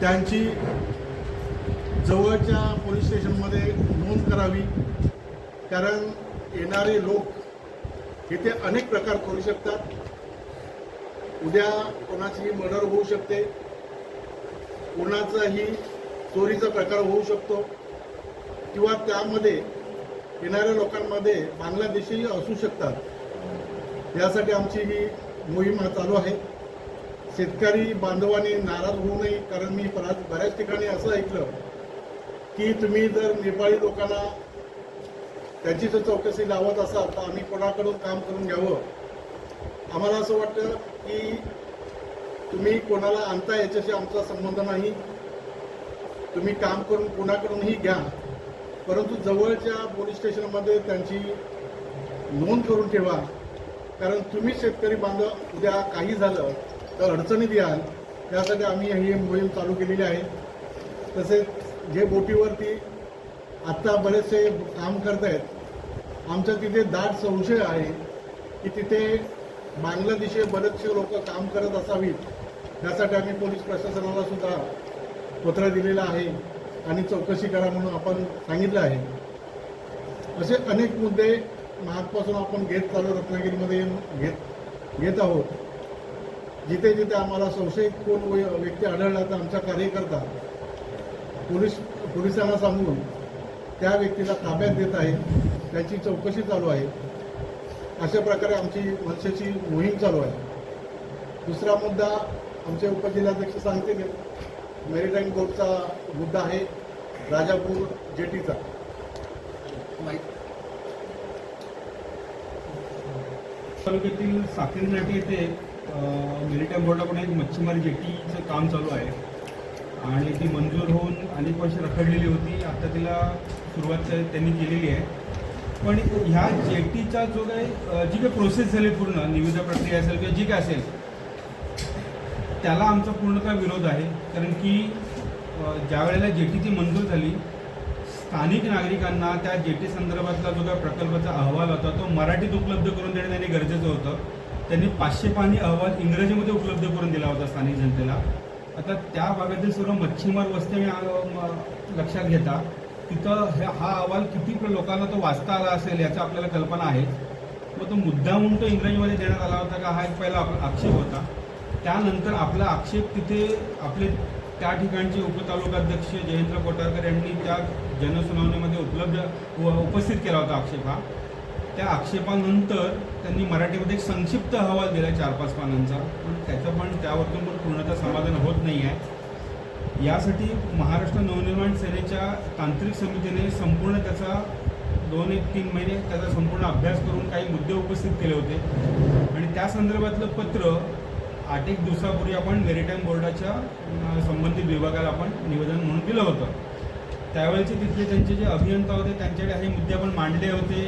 त्यांची जवळच्या पोलीस स्टेशनमध्ये नोंद करावी. कारण येणारे लोक इथे अनेक प्रकार करू शकतात. उद्या कोणाचीही मर्डर होऊ शकते. कोणाचाही चोरीचा प्रकार होऊ शकतो. किंवा त्यामध्ये येणाऱ्या लोकांमध्ये बांगलादेशीही असू शकतात. यासाठी आमची ही मोहीम चालू आहे. शेतकरी बांधवांनी नाराज होऊ नये कारण मी बऱ्याच बऱ्याच ठिकाणी असं ऐकलं की तुम्ही जर नेपाळी लोकांना त्यांची जर चौकशी लावत असाल तर आम्ही कोणाकडून काम करून घ्यावं? आम्हाला असं वाटतं की तुम्ही कोणाला आणता याच्याशी आमचा संबंध नाही. तुम्ही काम करून कोणाकडूनही घ्या. परंतु जवळच्या पोलीस स्टेशनमध्ये त्यांची नोंद करून ठेवा. कारण तुम्ही शेतकरी बांधव उद्या काही झालं तर अडचणीत याल त्यासाठी आम्ही ही मोहीम चालू केलेली आहे. तसेच जे बोटीवरती आत्ता बरेचसे काम करत आहेत आमचा तिथे दाट संशय आहे की तिथे बांगलादेशी बरेचसे लोक काम करत असावीत. त्यासाठी आम्ही पोलीस प्रशासनाला सुद्धा पत्र दिलेलं आहे आणि चौकशी करा म्हणून आपण सांगितलं आहे. असे अनेक मुद्दे महागपासून आपण घेत चालू रत्नागिरीमध्ये घेत घेत आहोत. जिथे जिथे आम्हाला संशयित कोण व्यक्ती आढळला तर आमचा कार्यकर्ता पोलीस पोलिसांना सांगून त्या व्यक्तीला ताब्यात देत आहे. त्याची चौकशी चालू आहे. अशा प्रकारे आमची मनसेची मोहीम चालू आहे. दुसरा मुद्दा आमचे उपजिल्हाध्यक्ष सांगतील. मेरीटाईम बोर्डचा मुद्दा आहे राजापूर जेटीचा. तालुक्यातील साखरी येथे मेरिटाईम बोर्डाकडून एक मच्छीमारी जेटीचं काम चालू आहे. आणि ती मंजूर होऊन अनेक वर्ष रखडलेली होती. आता तिला सुरुवात त्यांनी केलेली आहे. पण ह्या जेटीचा जो काही जी काही प्रोसेस झाली पूर्ण निविदा प्रक्रिया असेल किंवा जी काय असेल त्याला आमचा पूर्णतः विरोध आहे. कारण की ज्या वेळेला जेटीची मंजूर झाली स्थानिक नागरिकांना त्या जेटी संदर्भातला जो काही प्रकल्पाचा अहवाल होता तो मराठीत उपलब्ध करून देणं गरजेचं होतं. त्यांनी पाचशे पाणी अहवाल इंग्रजीमध्ये उपलब्ध करून दिला होता स्थानिक जनतेला. आता त्या भागातील सर्व मच्छीमार वस्ती मी लक्षात घेता तिथं हे हा अहवाल किती लोकांना तो वाचता आला असेल याचा आपल्याला कल्पना आहे मग तो मुद्दा म्हणून तो इंग्रजीमध्ये देण्यात आला होता का हा एक पहिला आपला आक्षेप होता. त्यानंतर आपला आक्षेप तिथे आपले त्या ठिकाणचे उपतालुकाध्यक्ष जयेंद्र कोटारकर यांनी त्या जनसुनावणीमध्ये उपलब्ध व उपस्थित केला होता आक्षेप हा. त्या आक्षेपानंतर त्यांनी मराठीमध्ये एक संक्षिप्त अहवाल दिला चार पाच पानांचा. पण त्याचं पण त्यावरतून पण पूर्णतः समाधान होत नाही आहे. यासाठी महाराष्ट्र नवनिर्माण सेनेच्या तांत्रिक समितीने संपूर्ण त्याचा दोन एक तीन महिने त्याचा संपूर्ण अभ्यास करून काही मुद्दे उपस्थित केले होते. आणि त्या संदर्भातलं पत्र आठ एक दिवसापूर्वी आपण मेरीटाईम बोर्डाच्या संबंधित विभागाला आपण निवेदन म्हणून दिलं होतं. त्यावेळेचे तिथले त्यांचे जे अभियंता होते त्यांच्याकडे हे मुद्दे आपण मांडले होते.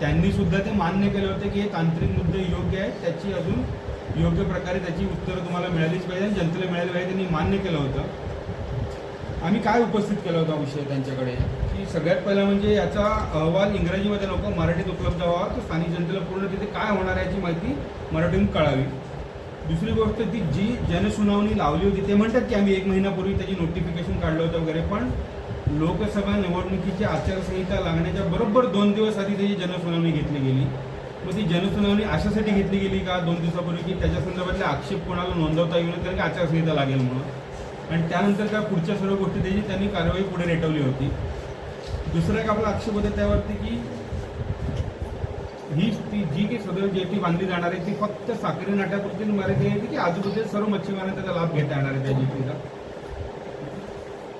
त्यांनी सुद्धा ते मान्य केले होते की हे तांत्रिक मुद्दे योग्य आहेत त्याची अजून योग्य प्रकारे त्याची उत्तरं तुम्हाला मिळालीच पाहिजे आणि जनतेला मिळाली पाहिजे त्यांनी मान्य केलं होतं. आम्ही काय उपस्थित केला होता विषय त्यांच्याकडे? की सगळ्यात पहिला म्हणजे याचा अहवाल इंग्रजीमध्ये नको मराठीत उपलब्ध व्हावा तर स्थानिक जनतेला पूर्ण तिथे काय होणार आहे याची माहिती मराठीतून कळावी. दुसरी गोष्ट ती जी जनसुनावणी लावली होती ते म्हणतात की आम्ही एक महिन्यापूर्वी त्याची नोटिफिकेशन काढलं होतं वगैरे पण लोकसभा निवडणुकीची आचारसंहिता लागण्याच्या बरोबर दोन दिवस आधी त्याची जनसुनावणी घेतली गेली. मग ती जनसुनावणी अशासाठी घेतली गेली का दोन दिवसापूर्वी? की त्याच्या संदर्भातले आक्षेप कोणाला नोंदवता येऊ नये कारण की आचारसंहिता लागेल म्हणून. आणि त्यानंतर काय पुढच्या सर्व गोष्टी त्याची त्यांनी कारवाई पुढे रेटवली होती. दुसरा एक आपला आक्षेप होता त्यावरती की ही ती जी काही सदर जेटी बांधली जाणार आहे ती फक्त साखरी नाट्यापुरती मर्यादित आहे की आजूबाजूच्या सर्व मच्छीमारांना त्याचा लाभ घेता येणार आहे त्या जेटीचा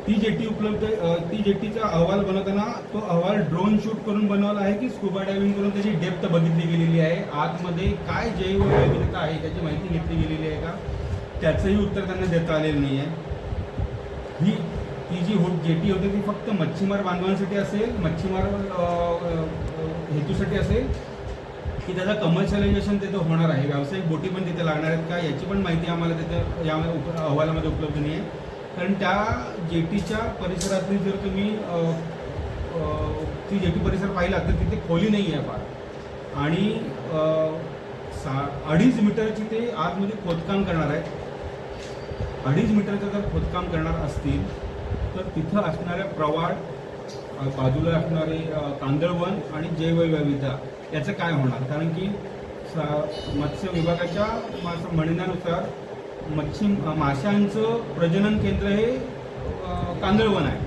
ती जेटी उपलब्ध ती जेटीचा अहवाल बनवताना तो अहवाल ड्रोन शूट करून बनवला आहे की स्कुबा डायव्हिंग करून त्याची डेप्थ बघितली गेलेली आहे? आतमध्ये काय जैवविविधता आहे त्याची माहिती घेतली गेलेली आहे का? त्याचंही उत्तर त्यांना देता आलेलं नाही आहे ही ती जी हो जेटी होती ती फक्त मच्छीमार बांधवांसाठी असेल मच्छीमार हेतूसाठी असेल की त्याचं कमर्शियलायझेशन तिथं होणार आहे. व्यावसायिक बोटी पण तिथे लागणार आहेत का? याची पण माहिती आम्हाला तिथे या अहवालामध्ये उपलब्ध नाही आहे कारण त्या जेटीच्या परिसरातली जर तुम्ही ती जेटी परिसर पाहिला तर तिथे खोली नाही आहे फार. आणि सा अडीच मीटरची ते आतमध्ये खोदकाम करणार आहेत. अडीच मीटरचं जर खोदकाम करणार असतील तर तिथं असणाऱ्या प्रवाळ बाजूला असणारे कांदळवन आणि जैवविविधता याचं काय होणार? कारण की सा मत्स्य विभागाच्या माझं म्हणण्यानुसार मच्छी माशांचं प्रजनन केंद्र हे कांदळवन आहे.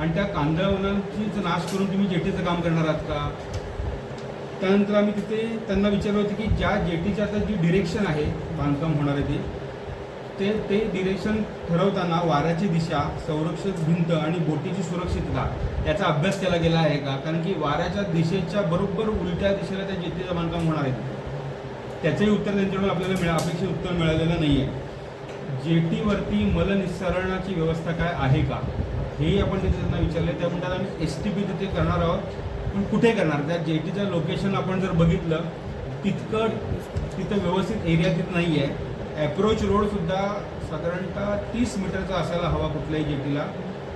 आणि त्या कांदळवनाचीच नाश करून तुम्ही जेटीचं काम करणार आहात का? त्यानंतर आम्ही तिथे त्यांना विचारलं होतं की ज्या जेटीच्या आता जी डिरेक्शन आहे बांधकाम होणार आहे ते ते डिरेक्शन ठरवताना वाऱ्याची दिशा संरक्षित भिंत आणि बोटीची सुरक्षितता याचा अभ्यास केला गेला आहे का? कारण की वाऱ्याच्या दिशेच्या बरोबर उलट्या दिशेला त्या जेटीचं बांधकाम होणार आहे. त्याचंही उत्तर त्यांच्याकडून आपल्याला मिळा अपेक्षित उत्तर मिळालेलं नाही आहे जेटीवरती मलनिस्सरणाची व्यवस्था काय आहे का? हेही आपण तिथे त्यांना विचारले. त्या म्हणतात आम्ही एस टी पी तिथे करणार आहोत. पण कुठे करणार? त्या जेटीचं लोकेशन आपण जर बघितलं तितकं तिथं व्यवस्थित एरिया तिथं नाही आहे ॲप्रोच रोडसुद्धा साधारणतः तीस मीटरचा असायला हवा कुठल्याही जेटीला.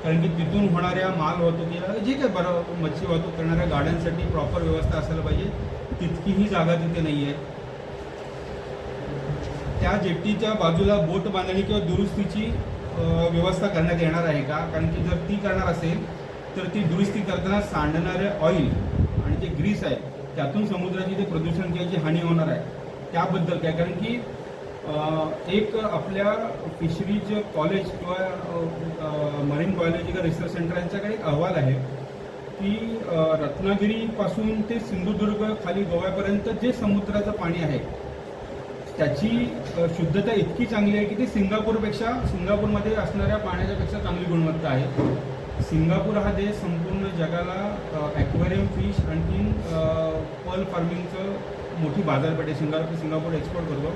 कारण की तिथून होणाऱ्या माल वाहतुकीला जे काही बरं मच्छी वाहतूक करणाऱ्या गाड्यांसाठी प्रॉपर व्यवस्था असायला पाहिजे. तितकीही जागा तिथे नाही आहे त्या जेट्टीच्या बाजूला बोट बांधणी किंवा दुरुस्तीची व्यवस्था करण्यात येणार आहे का? कारण की जर ती करणार असेल तर ती दुरुस्ती करताना सांडणारे ऑइल आणि जे ग्रीस आहे त्यातून समुद्राची जे प्रदूषण किंवा जी हानी होणार आहे त्याबद्दल काय? कारण की एक आपल्या फिशरीज कॉलेज किंवा मरीन बायोलॉजिकल रिसर्च सेंटर यांच्याकडे एक अहवाल आहे की रत्नागिरीपासून ते सिंधुदुर्ग खाली गोव्यापर्यंत जे समुद्राचं पाणी आहे त्याची शुद्धता इतकी चांगली आहे की ती सिंगापूरपेक्षा सिंगापूरमध्ये असणाऱ्या पाण्याच्यापेक्षा चांगली गुणवत्ता आहे. सिंगापूर हा देश संपूर्ण जगाला ॲक्वेरियम फिश आणखीन पर्ल फार्मिंगचं मोठी बाजारपेठ आहे. सिंगापूर सिंगापूर एक्सपोर्ट करतो.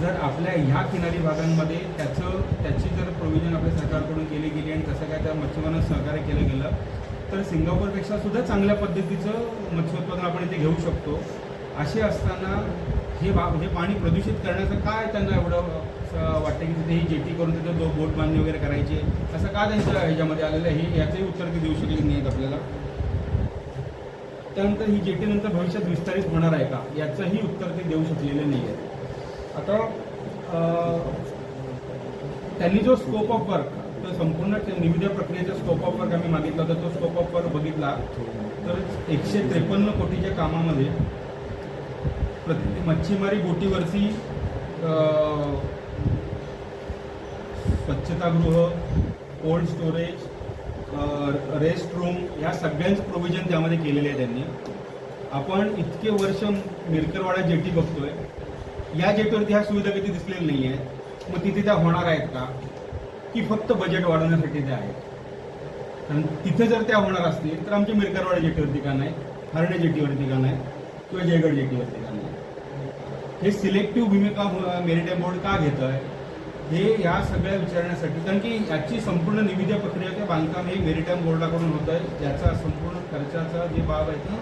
जर आपल्या ह्या किनारी भागांमध्ये त्याचं त्याची जर प्रोव्हिजन आपल्या सरकारकडून केली गेली आणि तसं काय त्या मच्छीमारांना सहकार्य केलं गेलं तर सिंगापूरपेक्षा सुद्धा चांगल्या पद्धतीचं मत्स्योत्पादन आपण इथे घेऊ शकतो. असे असताना हे बा हे पाणी प्रदूषित करण्याचं काय त्यांना एवढं असं वाटतं की तिथे ही जेटी करून तिथे दो बोट बांधणी वगैरे करायची? असं का त्यांच्या ह्याच्यामध्ये आलेलं आहे? हे याचंही उत्तर ते देऊ शकले नाही आहेत आपल्याला? त्यानंतर ही जेटी नंतर भविष्यात विस्तारित होणार आहे का? याचंही उत्तर ते देऊ शकलेले नाही आहे आता त्यांनी जो स्कोप ऑफ वर्क तो संपूर्ण निविदा प्रक्रियेचा स्कोप ऑफ वर्क आम्ही मागितला होता. तो स्कोप ऑफ वर्क बघितला. तर एकशे त्रेपन्न कोटीच्या कामामध्ये प्रति मच्छीमारी बोटीवरची स्वच्छतागृह कोल्ड स्टोरेज रेस्ट रूम ह्या सगळ्यांचं प्रोव्हिजन त्यामध्ये केलेले आहे त्यांनी. आपण इतके वर्ष मिरकरवाडा जेटी बघतोय. या जेटीवरती ह्या सुविधा कधी दिसलेल्या नाही आहेत मग तिथे त्या होणार आहेत का? की फक्त बजेट वाढवण्यासाठी त्या आहेत? कारण तिथे जर त्या होणार असतील तर आमच्या मिरकरवाडा जेटीवरती का नाही हरणे जेटीवरती का नाही किंवा जयगड जेटीवरती हे सिलेक्टिव्ह भूमिका मेरिटाईम बोर्ड का घेत आहे हे या सगळ्या विचारण्यासाठी. कारण की याची संपूर्ण निविदा प्रक्रिया बांधकाम हे मेरिटाईम बोर्डाकडून होत आहे. याचा संपूर्ण खर्चाचा जे बाब आहे ती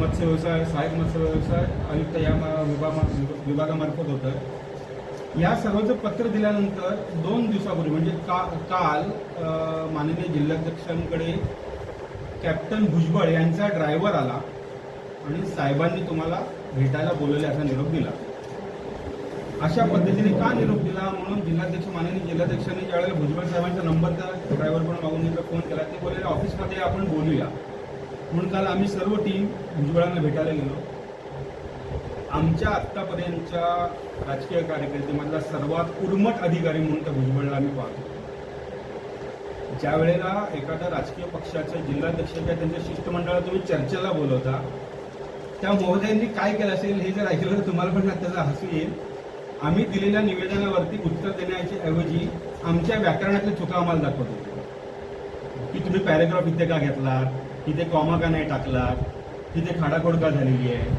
मत्स्य व्यवसाय सहाय्यक मत्स्य व्यवसाय आयुक्त या विभागा विभागामार्फत होत आहे. या सर्वांचं पत्र दिल्यानंतर दोन दिवसापूर्वी म्हणजे का काल माननीय जिल्हाध्यक्षांकडे कॅप्टन भुजबळ यांचा ड्रायव्हर आला आणि साहेबांनी तुम्हाला भेटायला बोलवले असा निरोप दिला. अशा पद्धतीने का निरोप दिला? म्हणून जिल्हाध्यक्ष माननीय जिल्हाध्यक्षांनी ज्यावेळेला भुजबळ साहेबांचा नंबर त्या ड्रायव्हरकडून मागून फोन केला ते बोलले ऑफिसमध्ये आपण बोलूया. म्हणून काल आम्ही सर्व टीम भुजबळांना भेटायला गेलो. आमच्या आत्तापर्यंतच्या राजकीय कार्यकर्तेमधला सर्वात उर्मट अधिकारी म्हणून त्या भुजबळला आम्ही पाहतो. ज्या वेळेला एखाद्या राजकीय पक्षाच्या जिल्हाध्यक्ष किंवा त्यांच्या शिष्टमंडळाला तुम्ही चर्चेला बोलवता त्या महोदयांनी काय केलं असेल हे जर ऐकलं तर तुम्हाला पण त्याचा हसू येईल. आम्ही दिलेल्या निवेदनावरती उत्तर देण्याच्या ऐवजी आमच्या व्याकरणातल्या चुका आम्हाला दाखवत. होते की तुम्ही पॅरेग्राफ इथे का घेतलात? इथे कॉमा का नाही टाकलात? तिथे खाडाखोड का झालेली आहे?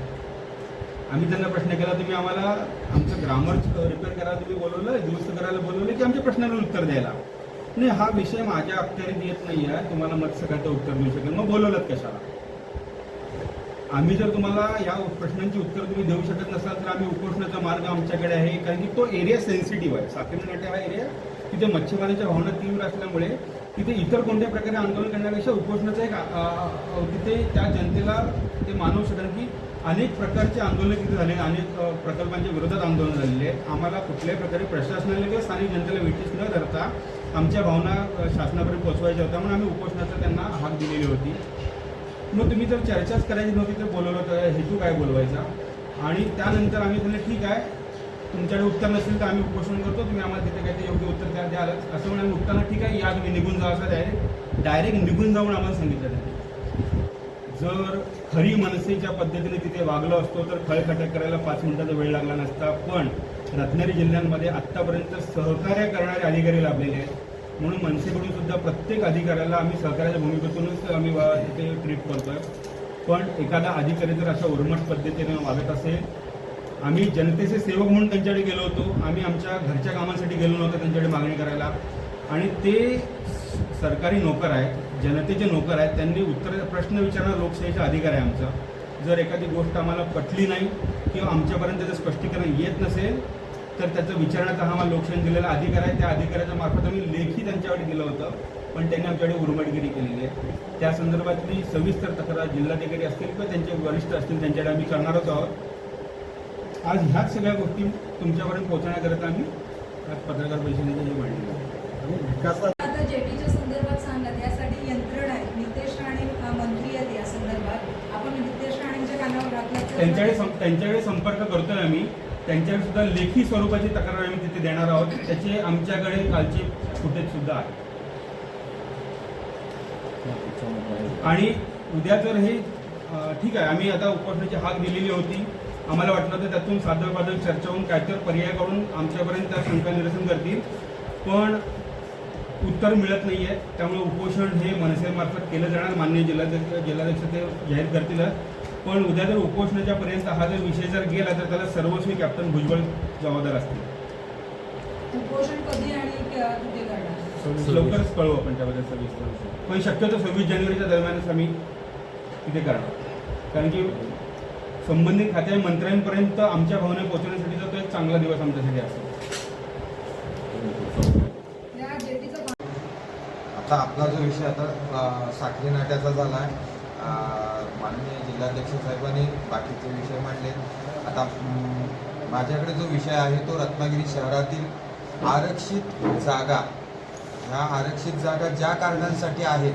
आम्ही त्यांना प्रश्न केला तुम्ही आम्हाला आमचं ग्रामर रिपेअर करायला तुम्ही बोलवलं दुरुस्त करायला बोलवलं की आमच्या प्रश्नाला उत्तर द्यायला. नाही हा विषय माझ्या अखत्यारीत येत नाही आहे तुम्हाला मत्स्य उत्तर देऊ शकेल मग बोलवलं कशाला? आम्ही जर तुम्हाला या प्रश्नांची उत्तर तुम्ही देऊ शकत नसाल तर आम्ही उपोषणाचा मार्ग आमच्याकडे आहे कारण की तो एरिया सेन्सिटिव्ह आहे. साखरी नाट्या हा एरिया तिथे मच्छीमारांच्या भावना तीव्र असल्यामुळे तिथे इतर कोणत्या प्रकारे आंदोलन करण्यापेक्षा उपोषणाचं एक तिथे त्या जनतेला ते मानवू शकतात की अनेक प्रकारचे आंदोलन तिथे झाले अनेक प्रकल्पांच्या विरोधात आंदोलन झालेले. आहे आम्हाला कुठल्याही प्रकारे प्रशासनाला किंवा स्थानिक जनतेला वेटीस न धरता आमच्या भावना शासनापर्यंत पोहोचवायच्या होत्या म्हणून आम्ही उपोषणाचा त्यांना हाक दिलेली होती. मग तुम्ही जर चर्चाच करायची नव्हती तर बोलवलं तर हेतू काय बोलवायचा? आणि त्यानंतर आम्ही सांगितलं ठीक आहे. तुमच्याकडे उत्तर नसेल तर आम्ही उपोषण करतो. तुम्ही आम्हाला तिथे काही ते योग्य उत्तर द्या द्यालच. असं म्हणून आम्ही उत्तर ठीक आहे. या तुम्ही निघून जा. असं डायरेक्ट डायरेक्ट निघून जाऊन आम्हाला सांगितलं त्यांनी. जर खरी मनसेच्या पद्धतीने तिथे वागलो असतो तर खळखटक करायला पाच मिनिटाचा वेळ लागला नसता. पण रत्नागिरी जिल्ह्यांमध्ये आत्तापर्यंत सहकार्य करणारे अधिकारी लाभलेले आहेत. म्हणून मनसेकडून सुद्धा प्रत्येक अधिकाऱ्याला आम्ही सहकार्याच्या भूमिकेतूनच आम्ही वा- इथे ट्रीट करतोय. पण एखादा अधिकारी जर अशा उर्मट पद्धतीने वागत असेल आम्ही जनतेचे सेवक म्हणून त्यांच्याकडे गेलो होतो. आम्ही आमच्या घरच्या कामासाठी गेलो नव्हतो त्यांच्याकडे मागणी करायला. आणि ते सरकारी नोकर आहेत जनतेचे नोकर आहेत त्यांनी उत्तर प्रश्न विचारणारा लोकशाहीचा अधिकार आहे आमचा. जर एखादी गोष्ट आम्हाला पटली नाही किंवा आमच्यापर्यंत त्याचं स्पष्टीकरण येत नसेल तर त्याचं विचारण्याचा हा आम्हाला लोकशाही दिलेला अधिकार आहे. त्या अधिकाऱ्याच्या मार्फत आम्ही लेखी त्यांच्याकडे गेलं होतं पण त्यांनी आमच्याकडे उर्मटगिरी केलेली आहे. त्या संदर्भातली सविस्तर तक्रार जिल्हाधिकारी असतील किंवा त्यांचे वरिष्ठ असतील त्यांच्याकडे आम्ही करणारच आहोत. आज ह्याच सगळ्या गोष्टी तुमच्यापर्यंत पोहोचण्याकरता आम्ही आज पत्रकार परिषदेचे हे मांडलेलं आहे आणि विकासात आता जेटीच्या संदर्भात सांगत यासाठी यंत्रणा आहे. नितेश राणे अ, मंत्री आहेत या संदर्भात. आपण नितेश राणेंच्या कानावर घातलं तर- त्यांच्याकडे त्यांच्याकडे संपर्क करतोय आम्ही. त्यांच्याकडे सुद्धा लेखी स्वरूपाची तक्रार आम्ही तिथे देणार आहोत. त्याचे आमच्याकडे कालचे फुटेज सुद्धा आहे आणि उद्या जर हे ठीक आहे आम्ही आता उपोषणाची हाक दिलेली होती. आम्हाला वाटलं तर त्यातून साधं बाधक चर्चा होऊन काहीतरी पर्याय काढून आमच्यापर्यंत त्या शंका निरसन करतील. पण उत्तर मिळत नाही आहे त्यामुळे उपोषण हे मनसेमार्फत केलं जाणार. मान्य जिल्हाध्यक्ष जिल्हाध्यक्ष ते जाहीर करतीलच. पण उद्या जर उपोषणाच्या पर्यंत हा जर विषय जर गेला तर त्याला सर्वस्वी कॅप्टन भुजबळ जबाबदार असतील. उपोषण कधी आणि क- कुठे करणार? लवकरच कळवू आपण त्याबद्दल सविस्तर पण शक्यतो सव्वीस जानेवारीच्या दरम्यानच आम्ही तिथे करणार. कारण की संबंधित खात्या मंत्र्यांपर्यंत आमच्या भावना पोहोचवण्यासाठीचा तो एक चांगला दिवस आमच्यासाठी पा- आता आपला जो विषय आता साखरी नाट्याचा झाला आहे माननीय जिल्हाध्यक्ष साहेबांनी बाकीचे विषय मांडले. आता माझ्याकडे जो विषय आहे तो रत्नागिरी शहरातील आरक्षित जागा ह्या आरक्षित जागा ज्या कारणांसाठी आहेत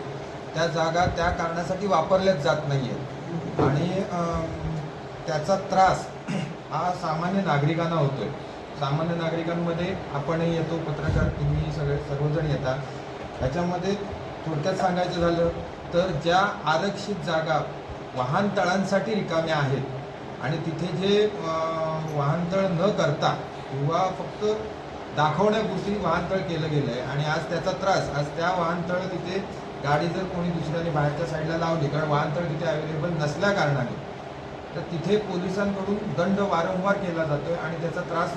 त्या जागा त्या कारणासाठी वापरल्याच जात नाही आहेत आणि त्याचा त्रास हा सामान्य नागरिकांना होतोय. सामान्य नागरिकांमध्ये आपणही येतो पत्रकार तुम्ही सगळे सर्वजण येतात ह्याच्यामध्ये थोडक्यात सांगायचं झालं तर ज्या आरक्षित जागा वाहनतळांसाठी रिकाम्या आहेत आणि तिथे जे वाहनतळ न करता किंवा फक्त दाखवण्यापुरती वाहनतळ केलं गेलं आहे आणि आज त्याचा त्रास आज त्या वाहनतळ तिथे गाडी जर कोणी दुसऱ्याने बाहेरच्या साईडला लावली कारण वाहनतळ तिथे अवेलेबल नसल्या कारणाने तर तिथे पोलिसांकडून दंड वारंवार केला जातोय आणि त्याचा त्रास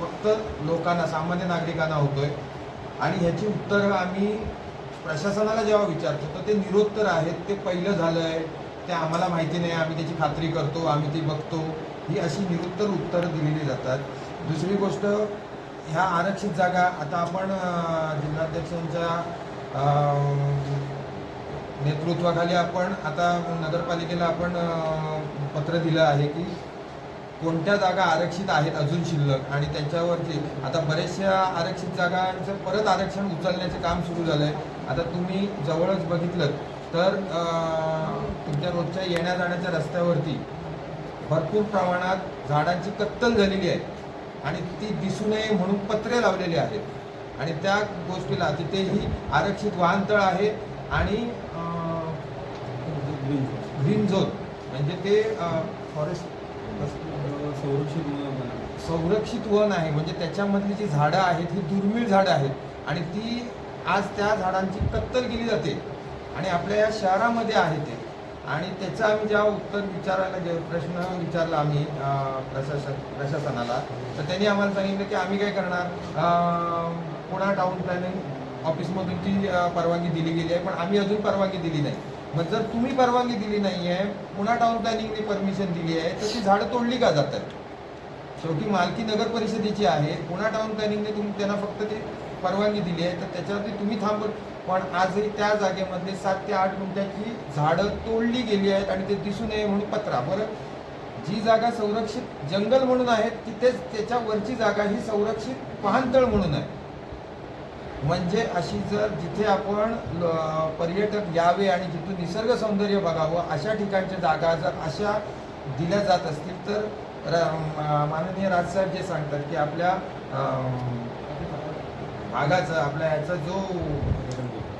फक्त लोकांना सामान्य नागरिकांना होतोय. आणि ह्याची उत्तरं आम्ही प्रशासनाला जेव्हा विचारतो तर ते निरुत्तर आहेत ते पहिलं झालं आहे ते आम्हाला माहिती नाही आम्ही त्याची खात्री करतो आम्ही ती बघतो. ही अशी निरुत्तर उत्तरं दिलेली जातात. दुसरी गोष्ट ह्या आरक्षित जागा आता आपण जिल्हाध्यक्षांच्या नेतृत्वाखाली आपण आता नगरपालिकेला आपण पत्र दिलं आहे की कोणत्या जागा आरक्षित आहेत अजून शिल्लक आणि त्यांच्यावरती आता बऱ्याचशा आरक्षित जागांचं परत आरक्षण उचलण्याचे काम सुरू झालं आहे आता तुम्ही जवळच बघितलं तर तुमच्या रोजच्या येण्या जाण्याच्या रस्त्यावरती भरपूर प्रमाणात झाडांची कत्तल झालेली आहे आणि ती दिसू नये म्हणून पत्रे लावलेले आहेत आणि त्या गोष्टीला तिथेही आरक्षित वाहनतळ आहे आणि ग्रीन झोन म्हणजे ते फॉरेस्ट संरक्षित. संरक्षित वन आहे म्हणजे त्याच्यामधली जी झाडं आहेत ही दुर्मिळ झाडं आहेत आणि ती आज त्या झाडांची कत्तल केली जाते. आणि आपल्या या शहरामध्ये आहे ते. आणि त्याचं आम्ही जेव्हा उत्तर विचारायला जे प्रश्न विचारला आम्ही प्रशासन प्रशासनाला तर त्यांनी आम्हाला सांगितलं की आम्ही काय करणार? अं, पुणा टाउन प्लॅनिंग ऑफिसमधून ती परवानगी दिली गेली आहे पण आम्ही अजून परवानगी दिली नाही. मग जर तुम्ही परवानगी दिली नाही आहे पुणा टाउन प्लॅनिंगने परमिशन दिली आहे तर ती झाडं तोडली का जातात? शेवटी मालकी नगर परिषदेची आहे पुणा टाउन प्लॅनिंगने तुम्ही त्यांना फक्त ते परवानगी दिली आहे तर त्याच्यावरती तुम्ही थांबत पण आजही त्या जागेमध्ये सात ते आठ गुंठ्याची झाडं तोडली गेली आहेत आणि ते दिसू नये म्हणून पत्रा. बरं जी जागा संरक्षित जंगल म्हणून आहे तिथेच त्याच्यावरची जागा ही संरक्षित वाहनतळ म्हणून आहे. म्हणजे अशी जर जिथे आपण पर्यटक यावे आणि जिथून निसर्ग सौंदर्य बघावं अशा ठिकाणच्या जागा जर अशा दिल्या जात असतील तर माननीय राजसाहेब जे सांगतात की आपल्या भागाचा आपल्या याचा जो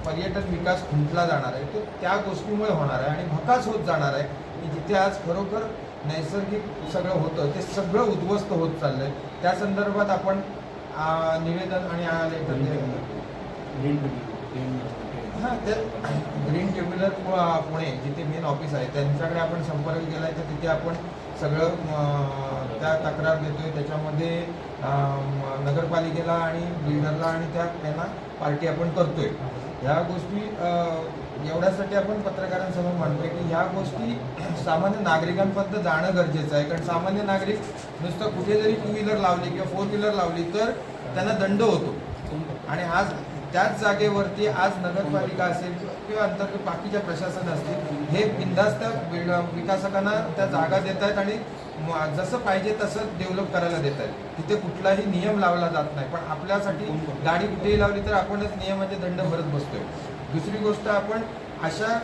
पर्यटन विकास खुंटला जाणार आहे तो त्या गोष्टीमुळे होणार आहे आणि भकास होत जाणार आहे की जिथे आज खरोखर नैसर्गिक सगळं होतं ते सगळं उद्ध्वस्त होत चाललंय. त्या संदर्भात आपण निवेदन आणि आ, लेखन हां ते ग्रीन ट्रिब्युनल पु- पुणे जिथे मेन ऑफिस आहे त्यांच्याकडे आपण संपर्क केला आहे तर तिथे आपण सगळं त्या तक्रार देतोय त्याच्यामध्ये नगरपालिकेला आणि बिल्डरला आणि त्या त्यांना पार्टी आपण करतोय. ह्या गोष्टी एवढ्यासाठी आपण पत्रकारांसमोर म्हणतोय की ह्या गोष्टी सामान्य नागरिकांपर्यंत जाणं गरजेचं आहे. कारण सामान्य नागरिक नुसतं कुठे जरी टू व्हीलर लावली किंवा फोर व्हीलर लावली तर त्यांना दंड होतो. आणि आज त्याच जागेवरती आज नगरपालिका असेल किंवा अंतर्गत बाकीच्या प्रशासन असतील हे बिंदास्त बिल्ड विकासकांना त्या जागा देत आहेत आणि जसं पाहिजे तसं डेव्हलप करायला देत आहेत. तिथे कुठलाही नियम लावला जात नाही. पण आपल्यासाठी गाडी कुठेही लावली तर आपणच नियमाचे दंड भरत बसतोय. दुसरी गोष्ट आपण अशा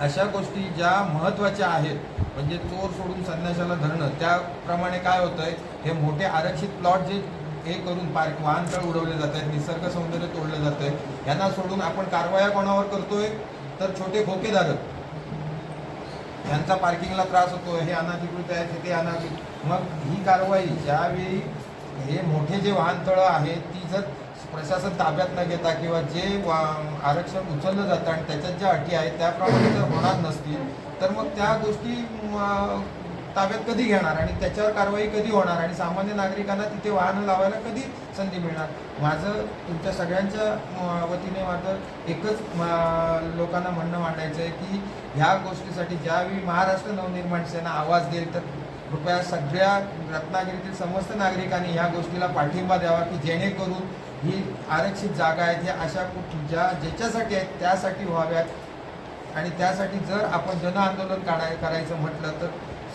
अशा गोष्टी ज्या महत्त्वाच्या आहेत म्हणजे चोर सोडून संन्याशाला धरणं त्याप्रमाणे काय होतंय हे मोठे आरक्षित प्लॉट जे हे करून पार्क वाहनतळ उडवले जात आहेत निसर्ग सौंदर्य तोडलं जात आहे. यांना सोडून आपण कारवाया कोणावर करतोय? तर छोटे खोकेधारक यांचा पार्किंगला त्रास होतो हे अनाधिकृत आहे ते अनाधिकृत. मग ही कारवाई ज्यावेळी हे मोठे जे वाहनतळं आहेत ती जर प्रशासन ताब्यात न घेता किंवा जे वा- आरक्षण उचललं जातं आणि त्याच्यात ज्या अटी आहेत त्याप्रमाणे जर होणार नसतील तर मग त्या गोष्टी ताब्यात कधी घेणार आणि त्याच्यावर कारवाई कधी होणार आणि सामान्य नागरिकांना तिथे वाहनं लावायला कधी संधी मिळणार? माझं तुमच्या सगळ्यांच्या वतीने माझं एकच लोकांना म्हणणं मांडायचं आहे की ह्या गोष्टीसाठी ज्यावेळी महाराष्ट्र नवनिर्माण सेना आवाज देईल तर कृपया सगळ्या रत्नागिरीतील समस्त नागरिकांनी ह्या गोष्टीला पाठिंबा द्यावा की जेणेकरून ही आरक्षित जागा आहेत ह्या अशा कुठ ज्या ज्याच्यासाठी आहेत त्यासाठी व्हाव्यात. आणि त्यासाठी जर आपण जन आंदोलन काढाय करायचं म्हटलं तर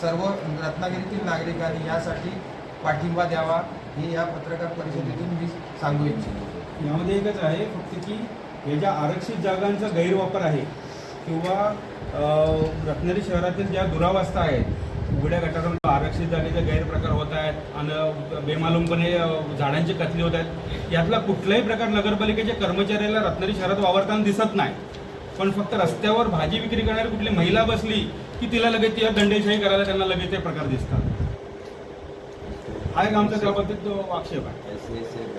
सर्व रत्नागिरीतील नागरिकांनी यासाठी पाठिंबा द्यावा हे या पत्रकार परिषदेतून मी सांगू इच्छितो. यामध्ये एकच आहे फक्त की हे ज्या आरक्षित जागांचा गैरवापर आहे किंवा रत्नागिरी शहरातील ज्या दुरावस्था आहेत उघड्या गटातून आरक्षित जागेचे गैरप्रकार होत आहेत आणि बेमालूमपणे झाडांची कतली होत आहेत यातला कुठलाही प्रकार नगरपालिकेच्या कर्मचाऱ्याला रत्नागिरी शहरात वावरताना दिसत नाही. पण फक्त रस्त्यावर भाजी विक्री करणारी कुठली महिला बसली की तिला लगेच तिला दंडेशाही करायला त्यांना लगेच ते प्रकार दिसतात. हा एक आमचा त्याबाबतीत आक्षेप आहे.